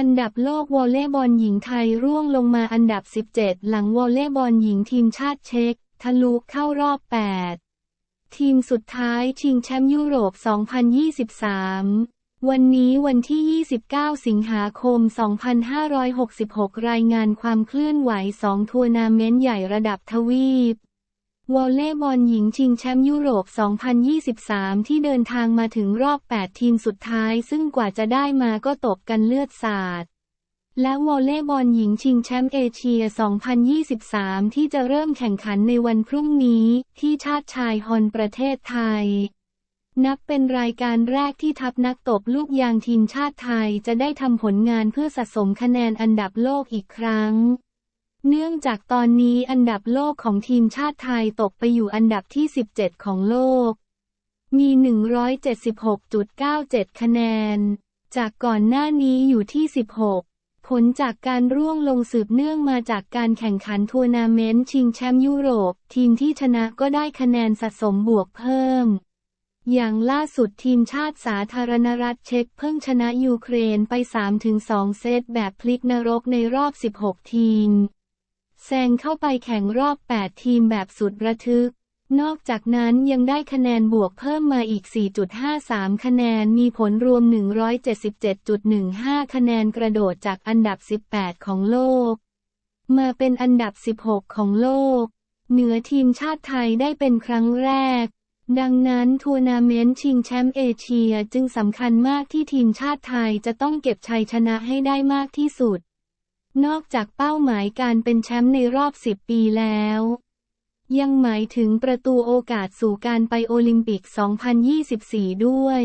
อันดับโลกวอลเลย์บอลหญิงไทยร่วงลงมาอันดับ 17 หลังวอลเลย์บอลหญิงทีมชาติเช็กทะลุเข้ารอบ 8 ทีมสุดท้ายชิงแชมป์ยุโรป 2023 วันนี้วันที่ 29 สิงหาคม 2566 รายงานความเคลื่อนไหว 2 ทัวร์นาเมนต์ใหญ่ระดับทวีป วอลเลย์บอลหญิงชิงแชมป์ยุโรป 2023 ที่เดินทางมาถึงรอบ 8 ทีมสุดท้าย ซึ่งกว่าจะได้มาก็ตบกันเลือดสาด และวอลเลย์บอลหญิงชิงแชมป์เอเชีย 2023 ที่จะเริ่มแข่งขันในวันพรุ่งนี้ที่ชาติชายฮอนประเทศไทย นับเป็นรายการแรกที่ทัพนักตบลูกยางทีมชาติไทยจะได้ทำผลงานเพื่อสะสมคะแนนอันดับโลกอีกครั้ง เนื่องจากตอนนี้อันดับโลกของทีมชาติไทยตกไปอยู่อันดับที่ 17 ของโลก มี 176.97 คะแนน จากก่อนหน้านี้อยู่ที่ 16 ผลจากการร่วงลงสืบเนื่องมาจากการแข่งขันทัวร์นาเมนต์ชิงแชมป์ยุโรป ทีมที่ชนะก็ได้คะแนนสะสมบวกเพิ่ม อย่างล่าสุดทีมชาติสาธารณรัฐเช็กเพิ่งชนะยูเครนไป 3-2 เซตแบบพลิกนรกในรอบ 16 ทีม แซงเข้าไปแข่งรอบ 8 ทีมแบบสุดระทึก นอกจากนั้นยังได้คะแนนบวกเพิ่มมาอีก 4.53 คะแนนมีผลรวม 177.15 คะแนนกระโดดจากอันดับ 18 ของโลก มาเป็นอันดับ 16 ของโลก เหนือทีมชาติไทยได้เป็นครั้งแรกดังนั้นทัวร์นาเมนต์ชิงแชมป์เอเชียจึงสำคัญมากที่ทีมชาติไทยจะต้องเก็บชัยชนะให้ได้มากที่สุด นอกจากเป้าหมายการเป็นแชมป์ในรอบ 10 ปีแล้ว ยังหมายถึงประตูโอกาสสู่การไปโอลิมปิก 2024 ด้วย